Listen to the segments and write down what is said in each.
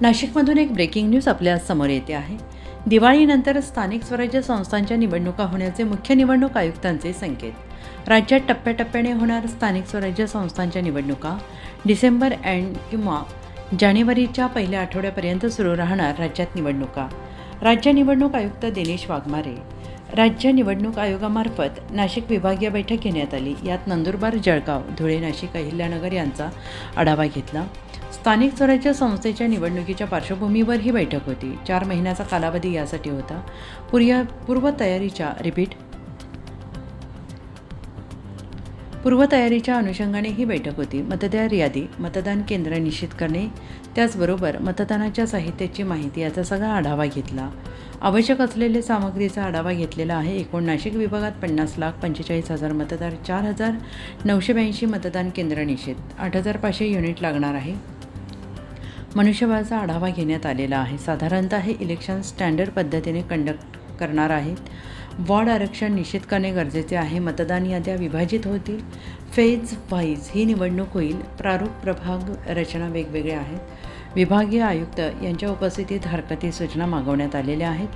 नाशिकमधून एक breaking news आपल्यासमोर येते आहे. दिवाळीनंतर स्थानिक स्वराज्य संस्थांच्या निवडणुका होण्याचे मुख्य निवडणूक आयुक्तांचे संकेत. राज्यात टप्प्याटप्प्याने होणार स्थानिक स्वराज्य संस्थांच्या निवडणुका. डिसेंबर अँड किंवा जानेवारीच्या पहिल्या आठवड्यापर्यंत सुरू राहणार राज्यात निवडणुका. राज्य निवडणूक आयुक्त दिनेश वाघमारे. राज्य निवडणूक आयोगामार्फत नाशिक विभागीय बैठक घेण्यात आली. यात नंदुरबार जळगाव धुळे नाशिक अहिल्यानगर यांचा आढावा घेतला. स्थानिक स्वराज्य संस्थेच्या निवडणुकीच्या पार्श्वभूमीवर ही बैठक होती. चार महिन्याचा कालावधी यासाठी होता. पुर्या पूर्वतयारीच्या रिपीट पूर्वतयारीच्या अनुषंगाने ही बैठक होती. मतदार यादी मतदान केंद्र निश्चित करणे त्याचबरोबर मतदानाच्या साहित्याची माहिती याचा सगळा आढावा घेतला. आवश्यक असलेल्या सामग्रीचा आढावा घेतलेला आहे. एकूण नाशिक विभागात पन्नास लाख पंचेचाळीस हजार मतदार चार हजार नऊशे ब्याऐंशी मतदान केंद्र निश्चित. आठ हजार पाचशे युनिट लागणार आहे. मनुष्यबळाचा आढावा घेण्यात आलेला आहे. साधारणतः हे इलेक्शन स्टँडर्ड पद्धतीने कंडक्ट करणार आहेत. वॉर्ड आरक्षण निश्चित करणे गरजेचे आहे. मतदान याद्या विभाजित होतील. फेज व्हाईज ही निवडणूक होईल. प्रारूप प्रभाग रचना वेगवेगळ्या आहेत. विभागीय आयुक्त यांच्या उपस्थितीत हरकती सूचना मागवण्यात आलेल्या आहेत.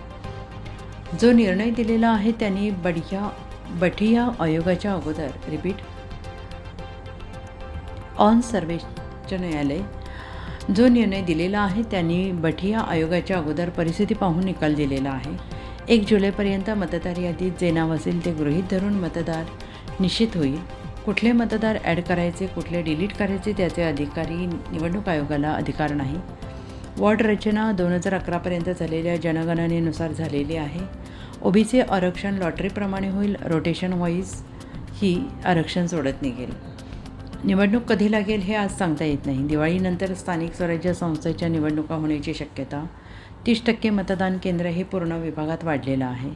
जो निर्णय दिलेला आहे त्यांनी बढिया बठिया आयोगाच्या अगोदर रिपीट ऑन सर्वेच्च न्यायालय जो निर्णय दिलेला आहे त्यांनी बठिया आयोगाच्या अगोदर परिस्थिती पाहून निकाल दिलेला आहे. एक जुलैपर्यंत मतदार यादीत जे नाव असेल ते गृहीत धरून मतदार निश्चित होईल. कुठले मतदार ॲड करायचे कुठले डिलीट करायचे त्याचे अधिकारी निवडणूक आयोगाला अधिकार नाही. वॉर्ड रचना दोन हजार अकरापर्यंत झालेल्या जनगणनेनुसार झालेली आहे. ओबीसी आरक्षण लॉटरीप्रमाणे होईल रोटेशन वाईज ही आरक्षण सोडत निघेल. निवडणूक कधी लागेल हे आज सांगता येत नाही. दिवाळीनंतर स्थानिक स्वराज्य संस्थेच्या निवडणुका होण्याची शक्यता तीस टक्के मतदान केंद्र हे पूर्ण विभागात वाढलेलं आहे.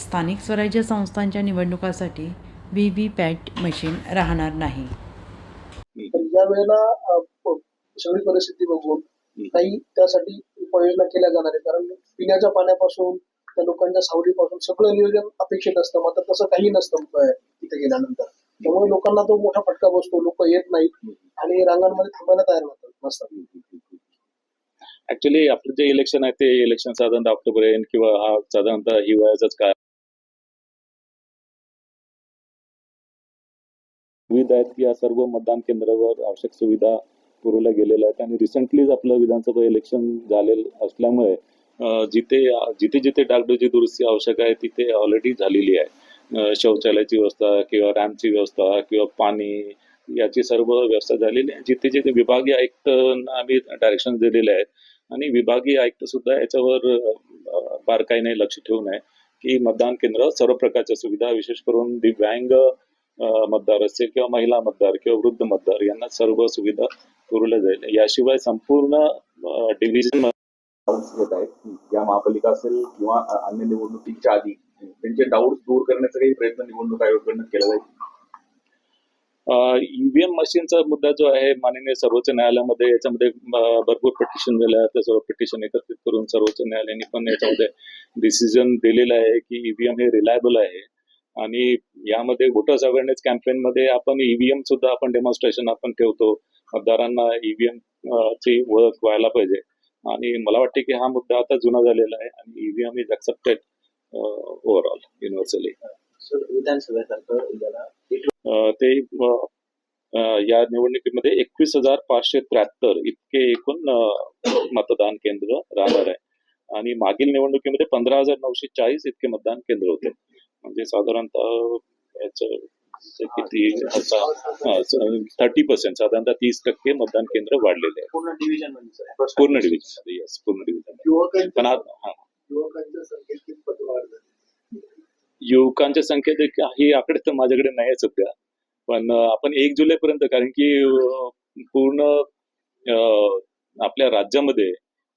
स्थानिक स्वराज्य संस्थांच्या निवडणुकासाठी व्ही व्ही पॅट मशीन राहणार नाही. तर या वेळेला सगळी परिस्थिती बघून काही त्यासाठी उपाययोजना केल्या जाणार आहे कारण पिण्याच्या पाण्यापासून त्या लोकांच्या सावलीपासून सगळं नियोजन अपेक्षित असतं. मात्र तसं काही नसतं तिथे गेल्यानंतर. त्यामुळे लोकांना तो मोठा फटका बसतो लोक येत नाहीत आणि रांगांमध्ये थांबायला तयार होतात नसतात ऍक्च्युली आपलं जे इलेक्शन आहे ते इलेक्शन साधारणतः ऑक्टोबर एंड किंवा हा साधारणतः हिवाळ्याचाच काळ. सुविधा आहेत या सर्व मतदान केंद्रावर आवश्यक सुविधा पुरवल्या गेलेल्या आहेत आणि रिसेंटलीच आपलं विधानसभा इलेक्शन झालेलं असल्यामुळे जिथे जिथे जिथे डागडोजी दुरुस्ती आवश्यक आहे तिथे ऑलरेडी झालेली आहे. शौचालयाची व्यवस्था किंवा रॅम्पची व्यवस्था किंवा पाणी याची सर्व व्यवस्था झालेली आहे जिथे जिथे विभागीय आयुक्त आम्ही डायरेक्शन दिलेले आहेत आणि विभागीय आयुक्त सुद्धा याच्यावर बारकाईने लक्ष ठेवून आहे की मतदान केंद्र सर्व प्रकारच्या सुविधा विशेष करून दिव्यांग मतदार असतील किंवा महिला मतदार किंवा वृद्ध मतदार यांना सर्व सुविधा पुरवल्या जाईल. याशिवाय संपूर्ण डिव्हिजन आहेत. या महापालिका असेल किंवा अन्य निवडणुकीच्या आधी त्यांचे डाऊट दूर करण्याचा काही प्रयत्न निवडणूक आयोगाकडनं केला जाईल? ईव्हीएम मशीनचा मुद्दा जो आहे माननीय सर्वोच्च न्यायालयामध्ये याच्यामध्ये भरपूर पिटिशन झाल्या आहेत त्या सर्व पिटिशन एकत्रित करून सर्वोच्च न्यायालयाने पण याच्यामध्ये डिसिजन दिलेलं आहे की ईव्हीएम हे रिलायबल आहे. आणि यामध्ये वोटर्स अवेअरनेस कॅम्पेन मध्ये आपण ईव्हीएम सुद्धा आपण डेमॉन्स्ट्रेशन आपण ठेवतो. मतदारांना ईव्हीएम ची ओळख व्हायला पाहिजे. आणि मला वाटते की हा मुद्दा आता जुना झालेला आहे. आणि EVM is accepted overall universally याला अं, ते या निवडणुकीमध्ये एकवीस हजार पाचशे त्र्याहत्तर इतके एकूण मतदान केंद्र राहणार आहे. आणि मागील निवडणुकीमध्ये पंधरा हजार नऊशे चाळीस इतके मतदान केंद्र होते. म्हणजे साधारणतः याचं किती थर्टी पर्सेंट साधारणतः तीस टक्के मतदान केंद्र वाढलेले आहे. पूर्ण डिव्हिजनमध्ये पूर्ण डिव्हिजन पण युवकांच्या संख्येत कितपत वाढ झाली? युवकांच्या संख्येत ही आकडे तर माझ्याकडे नाही आहे सध्या. पण आपण एक जुलै पर्यंत कारण की पूर्ण आपल्या राज्यामध्ये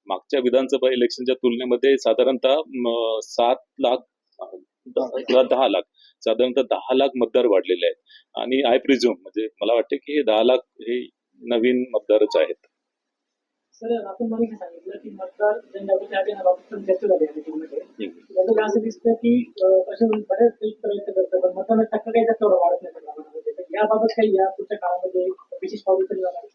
मागच्या विधानसभा इलेक्शनच्या तुलनेमध्ये साधारणतः सात लाख अं, दहा दहा लाख साधारणतः दहा लाख मतदार वाढलेले आहेत. आणि आय प्रिझ्युम म्हणजे मला वाटते की हे दहा लाख हे नवीन मतदारच आहेत. सर सांगितलं की मतदार जनजागृती अभियानाबाबत पण चर्चा झाली आहे. मीटिंगमध्ये हम्म. त्याच्यात असं दिसतं की काही प्रयत्न करतं पण टक्का काही वाढत नाही याबाबत काही या पुढच्या काळामध्ये विशेष पावलं तरी जाणार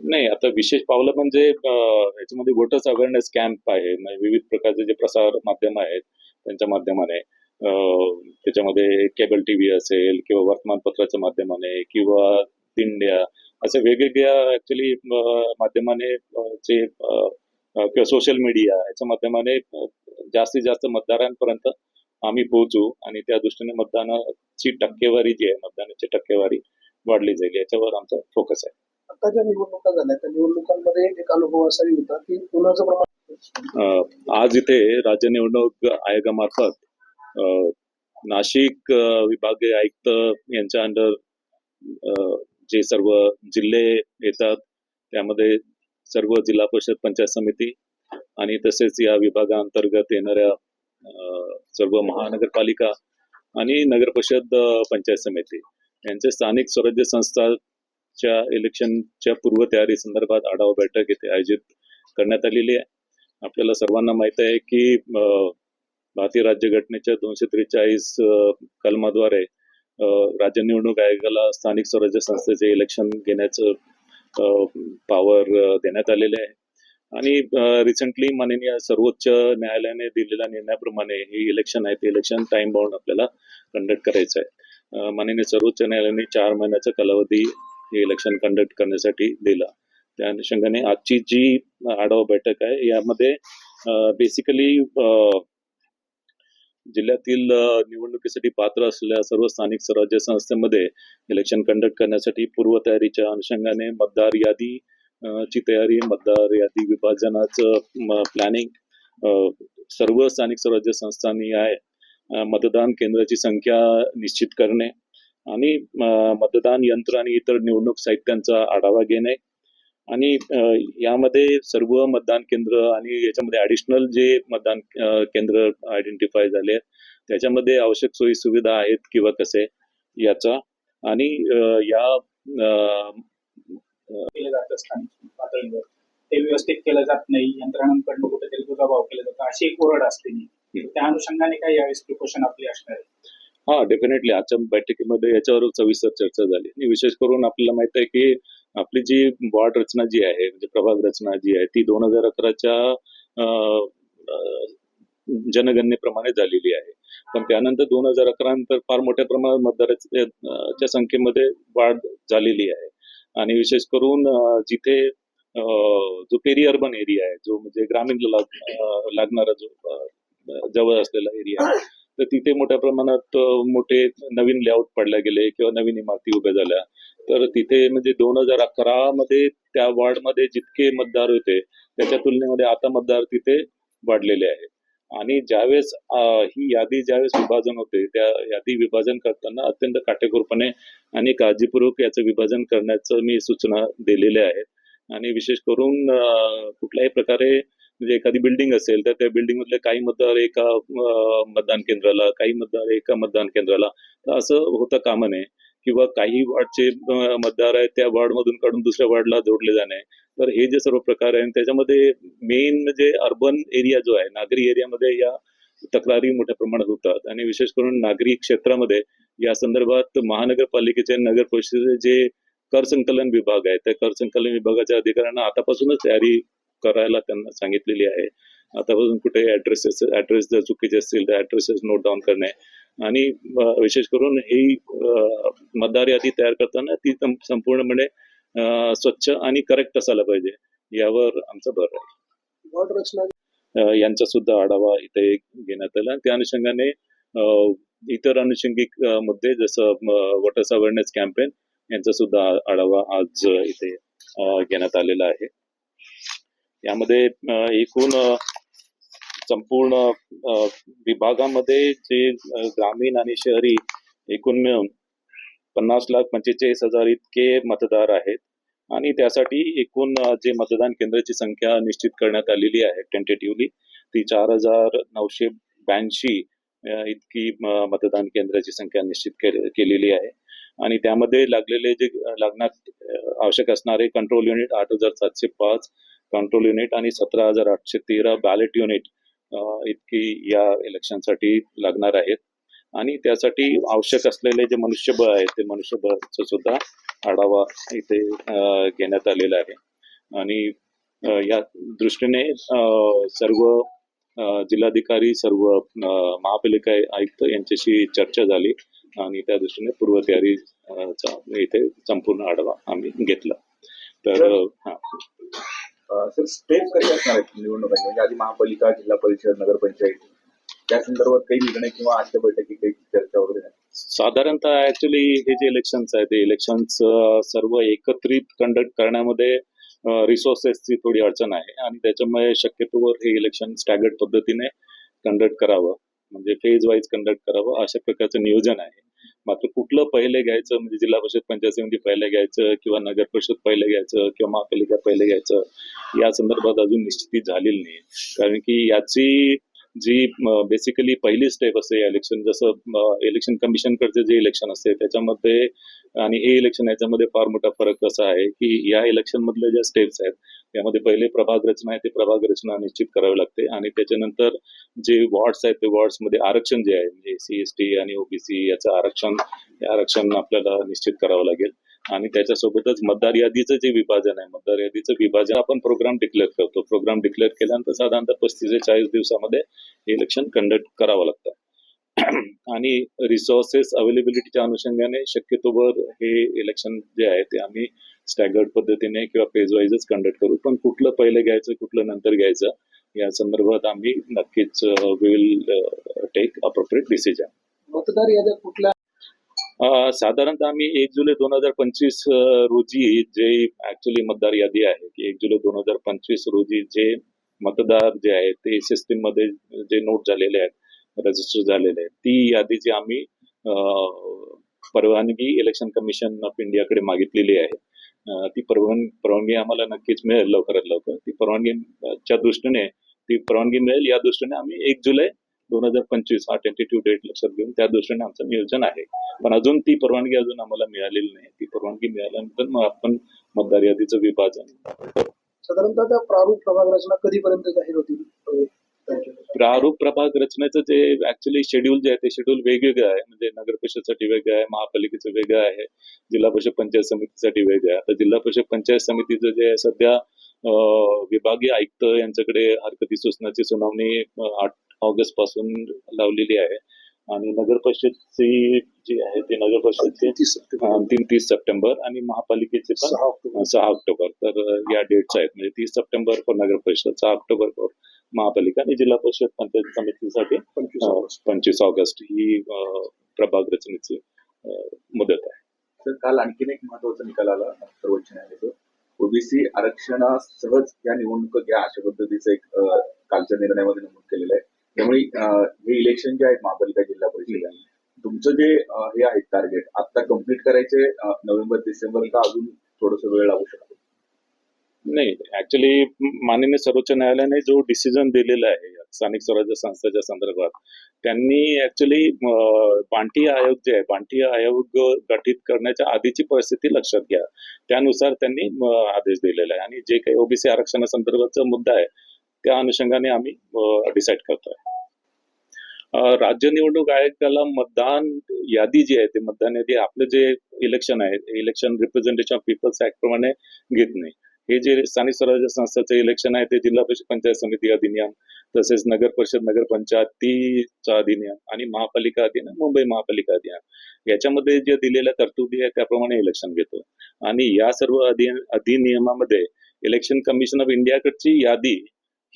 नाही आता विशेष पावलं म्हणजे याच्यामध्ये वोटर्स अवेअरनेस कॅम्प आहे. म्हणजे विविध प्रकारचे जे प्रसार माध्यम आहेत त्यांच्या माध्यमाने त्याच्यामध्ये केबल टीव्ही असेल किंवा वर्तमानपत्राच्या माध्यमाने किंवा दिंड्या असे वेगवेगळ्या ऍक्च्युली माध्यमाने जे किंवा सोशल मीडिया याच्या माध्यमाने जास्तीत जास्त मतदारांपर्यंत आम्ही पोहोचू आणि त्या दृष्टीने मतदानाची टक्केवारी जी आहे मतदानाची टक्केवारी वाढली जाईल याच्यावर आमचा फोकस आहे. आता ज्या निवडणुका झाल्या त्या निवडणुकांमध्ये एक अनुभव असाही होता की उन्हाचं प्रमाण आज इथे राज्य निवडणूक आयोगामार्फत नाशिक विभागीय आयुक्त यांच्या अंडर जे सर्व जिल्हे येतात त्यामध्ये सर्व जिल्हा परिषद पंचायत समिती आणि तसेच या विभागाअंतर्गत येणाऱ्या अ, सर्व महानगरपालिका आणि नगर परिषद पंचायत समिती यांचे स्थानिक स्वराज्य संस्थाच्या इलेक्शनच्या पूर्वतयारी संदर्भात आढावा बैठक इथे आयोजित करण्यात आलेली आहे. आपल्याला सर्वांना माहीत आहे की भारतीय राज्यघटनेच्या दोनशे त्रेचाळीस कलमाद्वारे राज्य निवडणूक आयोगाला स्थानिक स्वराज्य संस्थेचे इलेक्शन घेण्याचं पॉवर देण्यात आलेले आहे. आणि रिसेंटली माननीय सर्वोच्च न्यायालयाने दिलेल्या निर्णयाप्रमाणे हे इलेक्शन आहे ते इलेक्शन टाइम बाउंड आपल्याला कंडक्ट करायचं आहे. माननीय सर्वोच्च न्यायालयाने चार महिन्याचा कालावधी हे इलेक्शन कंडक्ट करण्यासाठी दिला. त्या अनुषंगाने आजची जी आढावा बैठक आहे यामध्ये बेसिकली जिल्ह्यातील निवडणुकीसाठी पात्र असलेल्या सर्व स्थानिक स्वराज्य संस्थेमध्ये इलेक्शन कंडक्ट करण्यासाठी पूर्वतयारीच्या अनुषंगाने मतदार यादी ची तयारी मतदार यादी विभाजनाचं प्लॅनिंग सर्व स्थानिक स्वराज्य संस्थांनी आहे. मतदान केंद्राची संख्या निश्चित करणे आणि मतदान यंत्र आणि इतर निवडणूक साहित्यांचा आढावा घेणे. आणि यामध्ये सर्व मतदान केंद्र आणि याच्यामध्ये ऍडिशनल जे मतदान केंद्र आयडेंटिफाय झाले त्याच्यामध्ये आवश्यक सोयी सुविधा आहेत किंवा कसे याचा. आणि या केलं जात स्थानिक पातळीवर ते व्यवस्थित केलं जात नाही यंत्रणांकडनं कुठेतरी दुजाभाव केला जातो अशी एक ओरड असते त्या अनुषंगाने काय यावेळेस प्रिकॉशन आपली असणार आहे? हा डेफिनेटली आजच्या बैठकीमध्ये याच्यावर सविस्तर चर्चा झाली. आणि विशेष करून आपल्याला माहीत आहे की आपली जी वॉर्ड रचना जी आहे म्हणजे प्रभाग रचना जी आहे ती दोन हजार अकराच्या जनगणनेप्रमाणे झालेली आहे. पण त्यानंतर दोन हजार अकरा नंतर फार मोठ्या प्रमाणात मतदाराच्या संख्येमध्ये वाढ झालेली आहे. आणि विशेष करून जिथे जो पेरी अर्बन एरिया आहे जो म्हणजे ग्रामीण लागणारा जो जवळ असलेला एरिया आहे तर तिथे मोठ्या प्रमाणात मोठे नवीन लेआउट पडले गेले किंवा नवीन इमारती उभ्या झाल्या. तर तिथे म्हणजे दोन हजार अकरा मध्ये त्या वॉर्डमध्ये जितके मतदार होते त्याच्या तुलनेमध्ये आता मतदार तिथे वाढलेले आहे आणि ज्यावेळेस ही यादी ज्यावेळेस विभाजन होते त्या यादी विभाजन करताना अत्यंत काटेकोरपणे आणि काळजीपूर्वक याचं विभाजन करण्याचं मी सूचना दिलेल्या आहेत. आणि विशेष करून कुठल्याही प्रकारे म्हणजे एखादी बिल्डिंग असेल तर त्या बिल्डिंग मधले काही मतदार एका मतदान केंद्राला काही मतदार एका मतदान केंद्राला तर असं होता कामा नये किंवा काही वॉर्डचे मतदार आहेत त्या वॉर्ड मधून काढून दुसऱ्या वॉर्डला जोडले जाणे. तर हे जे सर्व प्रकार आहे त्याच्यामध्ये मेन म्हणजे अर्बन एरिया जो आहे नागरी एरियामध्ये या तक्रारी मोठ्या प्रमाणात होतात. आणि विशेष करून नागरी क्षेत्रामध्ये या संदर्भात महानगरपालिकेचे नगर परिषदेचे जे कर संकलन विभाग आहे त्या कर संकलन विभागाच्या अधिकाऱ्यांना आतापासूनच तयारी करायला त्यांना सांगितलेली आहे. आतापासून कुठे ऍड्रेसेस ऍड्रेस जर चुकीचे असतील तर ऍड्रेसेस नोट डाऊन करणे. आणि विशेष करून ही मतदार यादी तयार करताना ती संपूर्णपणे स्वच्छ आणि करेक्ट असायला पाहिजे. यावर आमचा भर आहे. यांचा सुद्धा आढावा इथे घेण्यात आला. त्या अनुषंगाने इतर अनुषंगिक मुद्दे जसं वॉटर्स अवेअरनेस कॅम्पेन यांचा सुद्धा आढावा आज इथे घेण्यात आलेला आहे. यामध्ये एकूण संपूर्ण विभागामध्ये जे ग्रामीण आणि शहरी एकूण मिळून पन्नास लाख पंचेचाळीस हजार इतके मतदार आहेत. आणि त्यासाठी एकूण जे मतदान केंद्राची संख्या निश्चित करण्यात आलेली आहे टेंटेटिव्हली ती चार हजार नऊशे ब्याऐंशी इतकी मतदान केंद्राची संख्या निश्चित केलेली आहे. आणि त्यामध्ये लागलेले जे अ, लागण्यात आवश्यक असणारे कंट्रोल युनिट आठ हजार सातशे पाच कंट्रोल युनिट आणि सतरा हजार आठशे तेरा बॅलेट युनिट इतकी या इलेक्शनसाठी लागणार आहेत. आणि त्यासाठी आवश्यक असलेले जे मनुष्यबळ आहे ते मनुष्यबळाचा सुद्धा आढावा इथे घेण्यात आलेला आहे. आणि या दृष्टीने सर्व जिल्हाधिकारी सर्व महापालिका आयुक्त यांच्याशी चर्चा झाली आणि त्या दृष्टीने पूर्वतयारी इथे संपूर्ण आढावा आम्ही घेतला. तर हा. सर स्टेप कसे असणार आहेत निवडणुकांचे म्हणजे आधी महापालिका जिल्हा परिषद नगरपंचायत त्या संदर्भात काही निर्णय किंवा आजच्या बैठकीत काही चर्चा वगैरे साधारणतः ऍक्च्युली हे जे इलेक्शन्स आहेत ते इलेक्शन्स सर्व एकत्रित कंडक्ट करण्यामध्ये रिसोर्सेसची थोडी अडचण आहे. आणि त्याच्यामुळे शक्यतोवर हे इलेक्शन स्टॅगर्ड पद्धतीने कंडक्ट करावं. म्हणजे फेज वाईज कंडक्ट करावं अशा प्रकारचं नियोजन आहे. मात्र कुठलं पहिले घ्यायचं म्हणजे जिल्हा परिषद पंचायत समिती पहिले घ्यायचं किंवा नगर परिषद पहिले घ्यायचं किंवा महापालिका पहिले घ्यायचं या संदर्भात अजून निश्चिती झालेली नाही. कारण की याची जी बेसिकली पहिली स्टेप असते या इलेक्शन जसं इलेक्शन कमिशनकडचे जे इलेक्शन असते त्याच्यामध्ये आणि हे इलेक्शन याच्यामध्ये फार मोठा फरक असा आहे की या इलेक्शन मधल्या ज्या स्टेप्स आहेत त्यामध्ये पहिले प्रभाग रचना आहे ते प्रभाग रचना निश्चित करावी लागते. आणि त्याच्यानंतर जे वॉर्ड्स आहेत ते वॉर्ड्समध्ये आरक्षण जे आहे म्हणजे सी एस टी आणि ओबीसी याचं आरक्षण आरक्षण आपल्याला निश्चित करावं लागेल. आणि त्याच्यासोबतच मतदार यादीचं जे विभाजन आहे मतदार यादीचं विभाजन आपण प्रोग्राम डिक्लेअर करतो. प्रोग्राम डिक्लेअर केल्यानंतर साधारणतः पस्तीस ते चाळीस दिवसामध्ये इलेक्शन कंडक्ट करावं लागतं. आणि रिसोर्सेस अवेलेबिलिटीच्या अनुषंगाने शक्यतोवर हे इलेक्शन जे आहे ते आम्ही स्टॅगर्ड पद्धतीने किंवा फेज वाईजच कंडक्ट करू. पण कुठलं पहिले घ्यायचं कुठलं नंतर घ्यायचं या संदर्भात आम्ही नक्कीच विल टेक अप्रोप्रिएट डिसिजन मतदार याद्या कुठल्या साधारणतः आम्ही एक जुलै दोन हजार पंचवीस रोजी जे ऍक्च्युली मतदार यादी आहे की एक जुलै दोन हजार पंचवीस रोजी जे मतदार जे आहेत ते सिस्टीममध्ये जे नोट झालेले आहेत रजिस्टर झालेले आहेत ती यादी जी आम्ही परवानगी इलेक्शन कमिशन ऑफ इंडियाकडे मागितलेली आहे. ती परवान परवानगी आम्हाला नक्कीच मिळेल लवकरात लवकर. ती परवानगीच्या दृष्टीने ती परवानगी मिळेल या दृष्टीने आम्ही एक जुलै दोन हजार पंचवीस हा टेंटेटिव्ह डेट लक्षात घेऊन त्या दृष्टीने आमचं नियोजन आहे. पण अजून ती परवानगी अजून आम्हाला मिळालेली नाही. ती परवानगी मिळाल्यानंतर मग आपण मतदार यादीचं विभाजन. साधारणतः प्रारूप प्रभाग रचना कधीपर्यंत जाहीर होतील? प्रारूप प्रभाग रचनेचं जे ऍक्च्युली शेड्यूल जे आहे ते शेड्यूल वेगवेगळं आहे. म्हणजे नगर परिषदसाठी वेगळं आहे महापालिकेचं वेगळं आहे जिल्हा परिषद पंचायत समितीसाठी वेगळं आहे. आता जिल्हा परिषद पंचायत समितीचं जे आहे सध्या विभागीय आयुक्त यांच्याकडे हरकती सूचनाची सुनावणी आठ ऑगस्टपासून लावलेली आहे. आणि नगर परिषदची जी आहे ती नगर परिषदची अंतिम तीस सप्टेंबर आणि महापालिकेचे पण सहा ऑक्टोबर. तर या डेट्स आहेत. म्हणजे तीस सप्टेंबर फॉर नगर परिषद सहा ऑक्टोबर फॉर महापालिका आणि जिल्हा परिषद पंचायत समितीसाठी पंचवीस ऑगस्ट. ही प्रभाग रचनेची मुदत आहे. तर काल आणखीन एक महत्त्वाचा निकाल आला सर्वोच्च न्यायालयाचा. ओबीसी आरक्षणासहज या निवडणुका घ्या अशा पद्धतीचं एक कालच्या निर्णयामध्ये नमूद केलेलं आहे. त्यामुळे हे इलेक्शन जे आहेत महापालिका जिल्हा परिषद तुमचं जे हे आहे टार्गेट आता कंप्लीट करायचे नोव्हेंबर डिसेंबर का अजून थोडस वेळ लागू शकतो? नाही ऍक्च्युली माननीय सर्वोच्च न्यायालयाने जो डिसिजन दिलेला आहे स्थानिक स्वराज्य संस्थेच्या संदर्भात त्यांनी ऍक्च्युली बांटीय आयोग जे आहे पांठी आयोग गठीत करण्याच्या आधीची परिस्थिती लक्षात घ्या. त्यानुसार त्यांनी आदेश दिलेला आहे. आणि जे काही ओबीसी आरक्षणासंदर्भातचा मुद्दा आहे त्या अनुषंगाने आम्ही डिसाईड करतोय. राज्य निवडणूक आयोगाला मतदान यादी जी आहे ते मतदान यादी आपलं जे इलेक्शन आहे election representation of peoples act प्रमाणे घेत नाही. हे जे स्थानिक स्वराज्य संस्थेचे इलेक्शन आहे ते जिल्हा परिषद पंचायत समिती अधिनियम तसेच नगर परिषद नगरपंचायतीचा अधिनियम आणि महापालिका अधिनियम मुंबई महापालिका अधिनियम. याच्यामध्ये जे दिलेल्या तरतुदी आहे त्याप्रमाणे इलेक्शन घेतो. आणि या सर्व अधिनियमामध्ये इलेक्शन कमिशन ऑफ इंडियाकडची यादी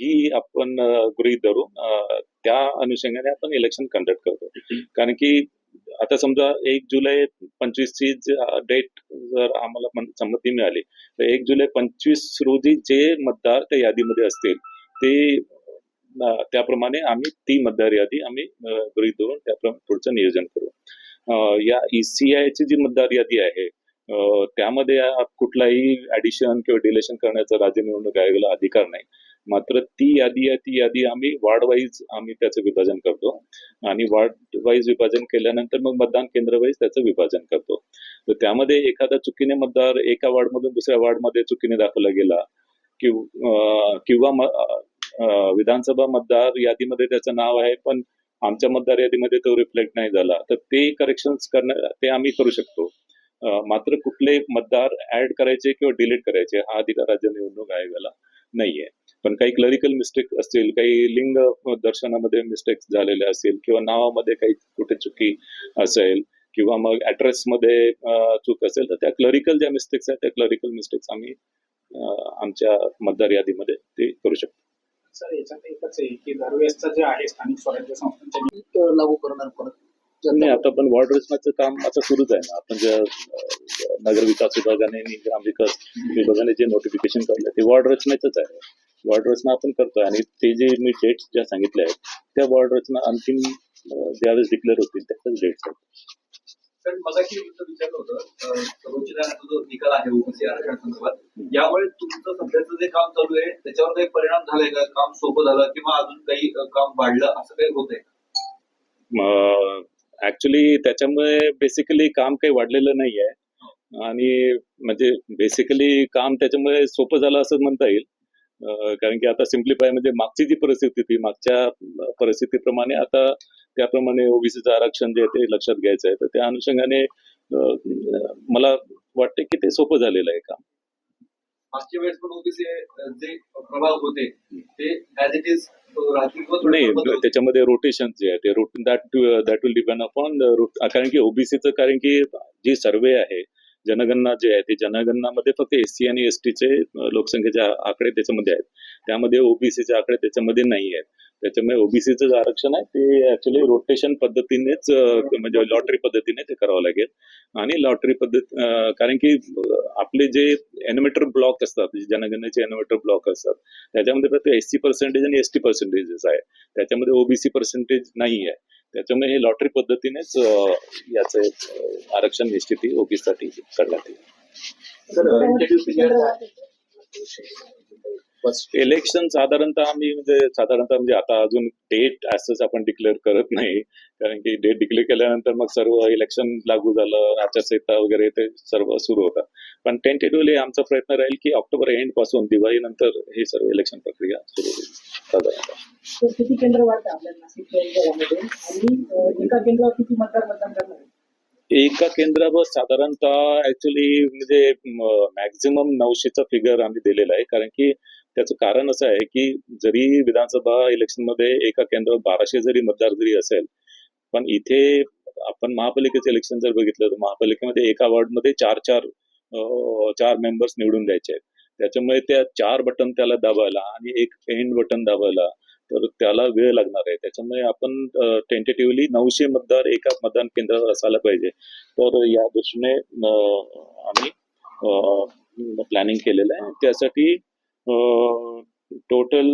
ही आपण गृहीत धरून त्या अनुषंगाने आपण इलेक्शन कंडक्ट करतो. कारण की आता समजा एक जुलै पंचवीस ची डेट जर आम्हाला संमती मिळाली तर एक जुलै पंचवीस रोजी जे मतदार त्या यादीमध्ये असतील ते त्याप्रमाणे आम्ही ती मतदार यादी आम्ही गृहीत धरून त्याप्रमाणे पुढचं नियोजन करू. या ECI ची जी मतदार यादी आहे त्यामध्ये कुठलाही ऍडिशन किंवा डिलेशन करण्याचा राज्य निवडणूक आयोगाला अधिकार नाही. मात्र ती यादी आहे ती यादी आम्ही वार्ड वाईज आम्ही त्याचं विभाजन करतो. आणि वार्ड वाईज विभाजन केल्यानंतर मग मतदान केंद्र वाईज त्याचं विभाजन करतो. तर त्यामध्ये एखादा चुकीने मतदार एका वार्डमधून दुसऱ्या वार्डमध्ये चुकीने दाखवला गेला किंवा किंवा विधानसभा मतदार यादीमध्ये त्याचं नाव आहे पण आमच्या मतदार यादीमध्ये तो रिफ्लेक्ट नाही झाला. तर ते करेक्शन करणं ते आम्ही करू शकतो. मात्र कुठले मतदार ऍड करायचे किंवा डिलीट करायचे हा अधिकार राज्य निवडणूक आयोगाला नाहीये. पण काही क्लरिकल मिस्टेक असतील काही लिंग दर्शनामध्ये मिस्टेक झालेले असतील किंवा नावामध्ये काही कुठे चुकी असेल किंवा मग ऍड्रेस मध्ये अं, चूक असेल तर त्या क्लरिकल ज्या मिस्टेक्स आहेत त्या क्लरिकल मिस्टेक्स आम्ही आमच्या मतदार यादीमध्ये ते करू शकतो. सर याच्यात एकच आहे की दरवेळेसचं जे आहे स्थानिक स्वराज्य संस्थांच्या ती, अं, लागू करणार परत. नाही आता पण वॉर्ड रचनाचं काम आता सुरूच आहे. ना आपण ज्या नगर विकास विभागाने आणि ग्रामविकास विभागाने जे नोटिफिकेशन काढलं ते वॉर्ड रचनेचंच आहे. वॉर्ड रचना आपण करतोय आणि ते जे मी डेट्स ज्या सांगितल्या आहेत त्या वॉर्ड रचना अंतिम ज्यावेळेस डिक्लेअर होतील त्याच्याच डेट्स आहेत. तुमचं निकाल आहे ओबीसी आरक्षणासंदर्भात यामुळे सध्याचं जे काम चालू आहे त्याच्यावर काही परिणाम झालाय का? काम सोपं झालं किंवा अजून काही काम वाढलं असं काही ऍक्च्युली त्याच्यामुळे बेसिकली काम काही वाढलेलं नाही आहे आणि म्हणजे बेसिकली काम त्याच्यामुळे सोपं झालं असं म्हणता येईल. कारण की आता सिम्प्लिफाय म्हणजे मागची जी परिस्थिती होती मागच्या परिस्थितीप्रमाणे आता त्याप्रमाणे ओबीसीचं आरक्षण जे आहे ते लक्षात घ्यायचं आहे तर त्या अनुषंगाने मला वाटते की ते सोपं झालेलं आहे काम मागच्या वेळेस पण ओबीसी जे प्रभाग होते ते ऍज इट इज नाही. त्याच्यामध्ये रोटेशन जे आहे ते rote that that will depend upon कारण की ओबीसीचं कारण की जी सर्वे आहे जनगणना जे आहे ते जनगणनामध्ये फक्त एस सी आणि एस टीचे लोकसंख्येचे आकडे त्याच्यामध्ये आहेत. त्यामध्ये ओबीसीचे आकडे त्याच्यामध्ये नाही आहेत. त्याच्यामुळे ओबीसीचं जे आरक्षण आहे ते ऍक्च्युली रोटेशन पद्धतीनेच म्हणजे लॉटरी पद्धतीने ते करावं लागेल. आणि लॉटरी पद्धत कारण की आपले जे एनिमेटर ब्लॉक असतात जनगणनेचे एनिमेटर ब्लॉक असतात त्याच्यामध्ये फक्त एस सी पर्सेंटेज आणि एस टी पर्सेंटेजेस आहे. त्याच्यामध्ये ओबीसी पर्सेंटेज नाही आहे. त्याच्यामुळे हे लॉटरी पद्धतीनेच याचं आरक्षण निश्चिती ओबीसी साठी करण्यात येईल. इलेक्शन साधारणतः आम्ही म्हणजे साधारणतः म्हणजे आता अजून डेट असंच आपण डिक्लेअर करत नाही. कारण की डेट डिक्लेअर केल्यानंतर मग सर्व इलेक्शन लागू झालं आचारसंहिता वगैरे ते सर्व सुरू होतात पण टेंटेटिव्हली आमचा प्रयत्न राहील की ऑक्टोबर एंडपासून दिवाळी नंतर ही सर्व इलेक्शन प्रक्रिया सुरू होईल साधारणतः. किती केंद्र वाढतं आपल्याला? आणि एका केंद्रावर किती मतदार मतदान करणार एका केंद्रावर साधारणतः ऍक्च्युली म्हणजे मॅक्झिमम नऊशेचा फिगर आम्ही दिलेला आहे. कारण की त्याचं कारण असं आहे की जरी विधानसभा इलेक्शनमध्ये एका केंद्रावर बाराशे जरी मतदार जरी असेल पण इथे आपण महापालिकेचं इलेक्शन जर बघितलं तर महापालिकेमध्ये एका वॉर्डमध्ये चार चार चार मेंबर्स निवडून द्यायचे आहेत. त्याच्यामुळे त्या चार बटन त्याला दाबायला आणि एक एंड बटन दाबायला तर त्याला वेळ लागणार आहे. त्याच्यामुळे आपण टेंटेटिव्हली नऊशे मतदार एका मतदान केंद्रावर असायला पाहिजे. तर या दृष्टीने आम्ही प्लॅनिंग केलेलं आहे. त्यासाठी टोटल